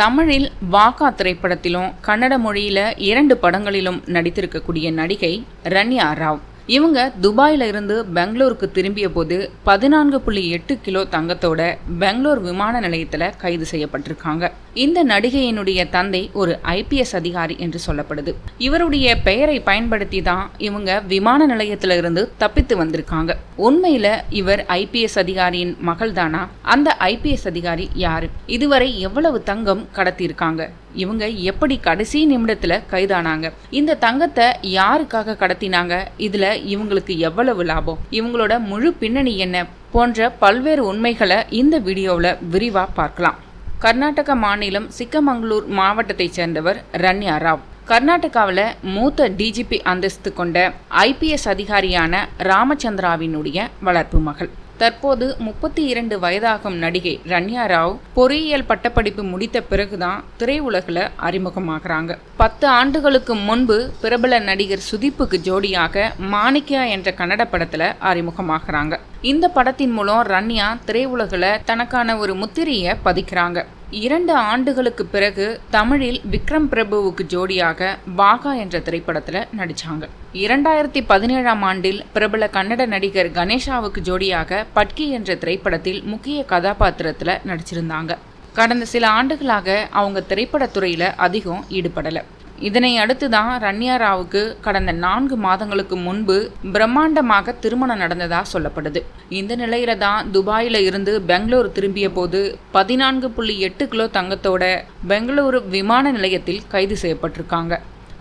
தமிழில் வாகா திரைப்படத்திலும் கன்னட மொழியில இரண்டு படங்களிலும் நடித்திருக்கக்கூடிய நடிகை ரன்யா ராவ். இவங்க துபாயில் இருந்து பெங்களூருக்கு திரும்பிய போது பதினான்கு புள்ளி எட்டு கிலோ தங்கத்தோட பெங்களூர் விமான நிலையத்தில் கைது செய்யப்பட்டிருக்காங்க. இந்த நடிகையினுடைய தந்தை ஒரு ஐபிஎஸ் அதிகாரி என்று சொல்லப்படுது. இவருடைய பெயரை பயன்படுத்தி தான் இவங்க விமான நிலையத்தில் இருந்து தப்பித்து வந்திருக்காங்க. உண்மையில இவர் ஐபிஎஸ் அதிகாரியின் மகள் தானா அந்த ஐபிஎஸ் அதிகாரி யாரு? இதுவரை எவ்வளவு தங்கம் கடத்தியிருக்காங்க? இவங்க எப்படி கடைசி நிமிடத்துல கைதானாங்க? இந்த தங்கத்தை யாருக்காக கடத்தினாங்க? இதுல இவங்களுக்கு எவ்வளவு லாபம்? இவங்களோட முழு பின்னணி என்ன? போன்ற பல்வேறு உண்மைகளை இந்த வீடியோவில் விரிவாக பார்க்கலாம். கர்நாடக மாநிலம் சிக்கமங்களூர் மாவட்டத்தைச் சேர்ந்தவர் ரன்யா ராவ். கர்நாடகாவில் மூத்த டிஜிபி அந்தஸ்து கொண்ட ஐபிஎஸ் அதிகாரியான ராமச்சந்திராவினுடைய வளர்ப்பு மகள். தற்போது முப்பத்தி இரண்டு வயதாகும் நடிகை ரன்யா ராவ் பொறியியல் பட்டப்படிப்பு முடித்த பிறகுதான் திரையுலகில் அறிமுகமாகறாங்க. பத்து ஆண்டுகளுக்கு முன்பு பிரபல நடிகர் சுதீப்புக்கு ஜோடியாக மாணிக்யா என்ற கன்னட படத்தில் அறிமுகமாகறாங்க. இந்த படத்தின் மூலம் ரன்யா திரையுலகில் தனக்கான ஒரு முத்திரையை பதிக்கிறாங்க. இரண்டு ஆண்டுகளுக்கு பிறகு தமிழில் விக்ரம் பிரபுவுக்கு ஜோடியாக வாகா என்ற திரைப்படத்தில் நடித்தாங்க இரண்டாயிரத்தி பதினேழாம் ஆண்டில் பிரபல கன்னட நடிகர் கணேஷாவுக்கு ஜோடியாக பட்கி என்ற திரைப்படத்தில் முக்கிய கதாபாத்திரத்தில் நடிச்சிருந்தாங்க. கடந்த சில ஆண்டுகளாக அவங்க திரைப்படத்துறையில் அதிகம் ஈடுபடலை. இதனை அடுத்து தான் ரன்யா ராவுக்கு கடந்த நான்கு மாதங்களுக்கு முன்பு பிரம்மாண்டமாக திருமணம் நடந்ததா சொல்லப்படுது. இந்த நிலையில தான் துபாயில இருந்து பெங்களூர் திரும்பிய போது பதினான்கு புள்ளி எட்டு கிலோ தங்கத்தோட பெங்களூரு விமான நிலையத்தில் கைது செய்யப்பட்டிருக்காங்க.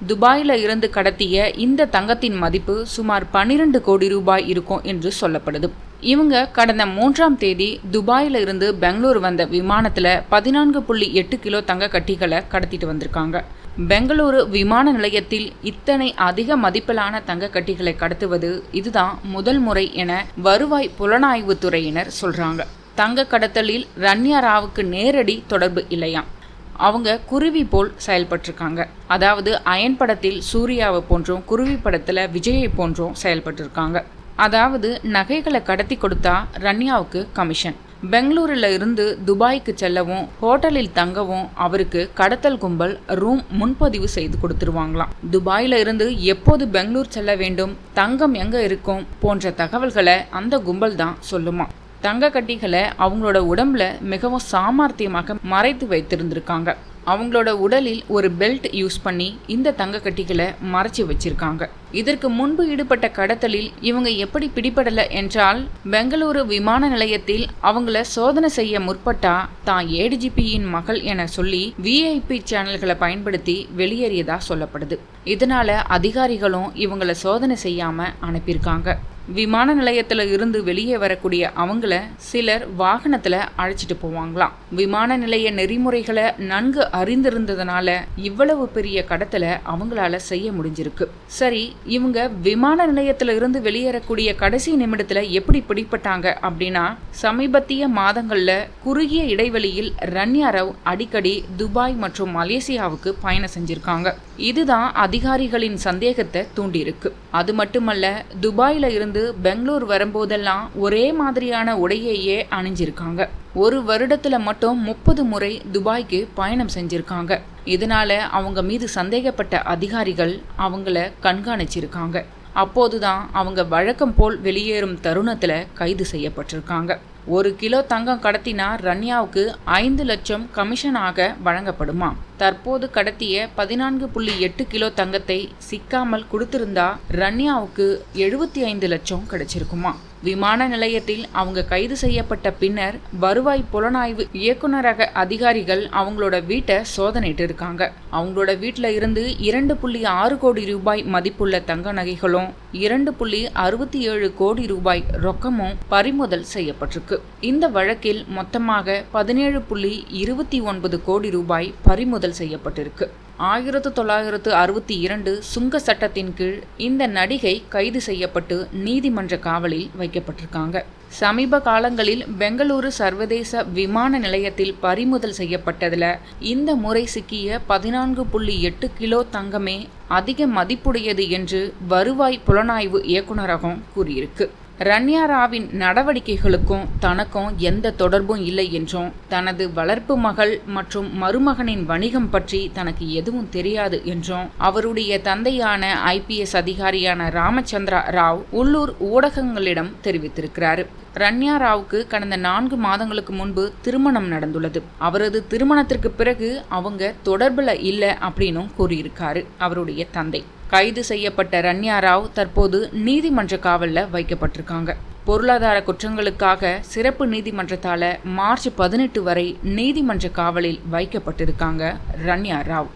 துபாயில இருந்து கடத்திய இந்த தங்கத்தின் மதிப்பு சுமார் பன்னிரண்டு கோடி ரூபாய் இருக்கும் என்று சொல்லப்படுது. இவங்க கடந்த மூன்றாம் தேதி துபாயில் இருந்து பெங்களூர் வந்த விமானத்தில் பதினான்கு புள்ளி எட்டு கிலோ தங்க கட்டிகளை கடத்திட்டு வந்திருக்காங்க. பெங்களூரு விமான நிலையத்தில் இத்தனை அதிக மதிப்பிலான தங்க கட்டிகளை கடத்துவது இதுதான் முதல் முறை என வருவாய் புலனாய்வு துறையினர் சொல்றாங்க. தங்க கடத்தலில் ரன்யா ராவுக்கு நேரடி தொடர்பு இல்லையாம். அவங்க குருவி போல் செயல்பட்டிருக்காங்க. அதாவது அயன் படத்தில் சூர்யாவை போன்றும் குருவி படத்தில் விஜயை போன்றும் செயல்பட்டிருக்காங்க. அதாவது நகைகளை கடத்தி கொடுத்தா ரன்யாவுக்கு கமிஷன் பெங்களூரில் இருந்து துபாய்க்கு செல்லவும் ஹோட்டலில் தங்கவும் அவருக்கு கடத்தல் கும்பல் ரூம் முன்பதிவு செய்து கொடுத்துருவாங்களாம். துபாயில இருந்து எப்போது பெங்களூர் செல்ல வேண்டும் தங்கம் எங்க இருக்கும் போன்ற தகவல்களை அந்த கும்பல் தான் சொல்லுமா தங்க கட்டிகளை அவங்களோட உடம்புல மிகவும் சாமர்த்தியமாக மறைத்து வைத்திருந்திருக்காங்க. அவங்களோட உடலில் ஒரு பெல்ட் யூஸ் பண்ணி இந்த தங்க கட்டிகளை மறைச்சி வச்சிருக்காங்க. இதற்கு முன்பு ஈடுபட்ட கடத்தலில் இவங்க எப்படி பிடிபடல என்றால் பெங்களூரு விமான நிலையத்தில் அவங்கள சோதனை செய்ய முற்பட்டா தான் ஏடிஜிபியின் மகள் என சொல்லி விஐபி சேனல்களை பயன்படுத்தி வெளியேறியதா சொல்லப்படுது. இதனால அதிகாரிகளும் இவங்கள சோதனை செய்யாம அனுப்பியிருக்காங்க. விமான நிலையத்தில் இருந்து வெளியே வரக்கூடிய அவங்கள சிலர் வாகனத்தில் அழைச்சிட்டு போவாங்களாம். விமான நிலைய நெறிமுறைகளை நன்கு அறிந்திருந்ததுனால இவ்வளவு பெரிய கடத்தலை அவங்களால செய்ய முடிஞ்சிருக்கு. சரி இவங்க விமான நிலையத்தில் இருந்து வெளியேறக்கூடிய கடைசி நிமிடத்தில் எப்படி பிடிப்பட்டாங்க அப்படின்னா சமீபத்திய மாதங்களில் குறுகிய இடைவெளியில் ரன்யா ரவ் அடிக்கடி துபாய் மற்றும் மலேசியாவுக்கு பயணம் செஞ்சிருக்காங்க. இதுதான் அதிகாரிகளின் சந்தேகத்தை தூண்டியிருக்கு. அது மட்டுமல்ல துபாயில் இருந்து பெங்களூர் வரும்போதெல்லாம் ஒரே மாதிரியான உடையையே அணிஞ்சிருக்காங்க. ஒரு வருடத்துல மட்டும் முப்பது முறை துபாய்க்கு பயணம் செஞ்சிருக்காங்க. இதனால அவங்க மீது சந்தேகப்பட்ட அதிகாரிகள் அவங்கள கண்காணிச்சிருக்காங்க. அப்போதுதான் அவங்க வழக்கம் போல் வெளியேறும் தருணத்துல கைது செய்யப்பட்டிருக்காங்க. ஒரு கிலோ தங்கம் கடத்தினா ரன்யாவுக்கு ஐந்து லட்சம் கமிஷனாக வழங்கப்படுமா? தற்போது கடத்திய பதினான்கு புள்ளி எட்டு கிலோ தங்கத்தை சிக்காமல் கொடுத்திருந்தா ரன்யாவுக்கு எழுபத்தி ஐந்து லட்சம் கிடைச்சிருக்குமா? விமான நிலையத்தில் அவங்க கைது செய்யப்பட்ட பின்னர் வருவாய் புலனாய்வு இயக்குநரக அதிகாரிகள் அவங்களோட வீட்டை சோதனைட்டு இருக்காங்க. அவங்களோட வீட்டில் இருந்து இரண்டு புள்ளி ஆறு கோடி ரூபாய் மதிப்புள்ள தங்க நகைகளும் இரண்டு புள்ளி அறுபத்தி ஏழு கோடி ரூபாய் ரொக்கமும் பறிமுதல் செய்யப்பட்டிருக்கு. இந்த வழக்கில் மொத்தமாக பதினேழு புள்ளி இருபத்தி ஒன்பது கோடி ரூபாய் பறிமுதல் செய்யப்பட்டிருக்கு. ஆயிரத்து தொள்ளாயிரத்து அறுபத்தி இரண்டு சுங்க சட்டத்தின் கீழ் இந்த நடிகை கைது செய்யப்பட்டு நீதிமன்ற காவலில் வைக்கப்பட்டிருக்காங்க. சமீப காலங்களில் பெங்களூரு சர்வதேச விமான நிலையத்தில் பறிமுதல் செய்யப்பட்டதில் இந்த முறை சிக்கிய பதினான்கு புள்ளி எட்டு கிலோ தங்கமே அதிக மதிப்புடையது என்று வருவாய் புலனாய்வு இயக்குநரகம் கூறியிருக்கு. ரன்யாராவின் நடவடிக்கைகளுக்கும் தனக்கும் எந்த தொடர்பும் இல்லை என்றும் தனது வளர்ப்பு மகள் மற்றும் மருமகனின் வணிகம் பற்றி தனக்கு எதுவும் தெரியாது என்றும் அவருடைய தந்தையான ஐபிஎஸ் அதிகாரியான ராமச்சந்திரா ராவ் உள்ளூர் ஊடகங்களிடம் தெரிவித்திருக்கிறார். ரன்யா ராவுக்கு கடந்த நான்கு மாதங்களுக்கு முன்பு திருமணம் நடந்துள்ளது. அவரது திருமணத்திற்கு பிறகு அவங்க தொடர்பில் இல்லை அப்படின்னும் கூறியிருக்காரு அவருடைய தந்தை. கைது செய்யப்பட்ட ரன்யா ராவ் தற்போது நீதிமன்ற காவலில் வைக்கப்பட்டிருக்காங்க. பொருளாதார குற்றங்களுக்காக சிறப்பு நீதிமன்றத்தால் மார்ச் பதினெட்டு வரை நீதிமன்ற காவலில் வைக்கப்பட்டிருக்காங்க ரன்யா ராவ்.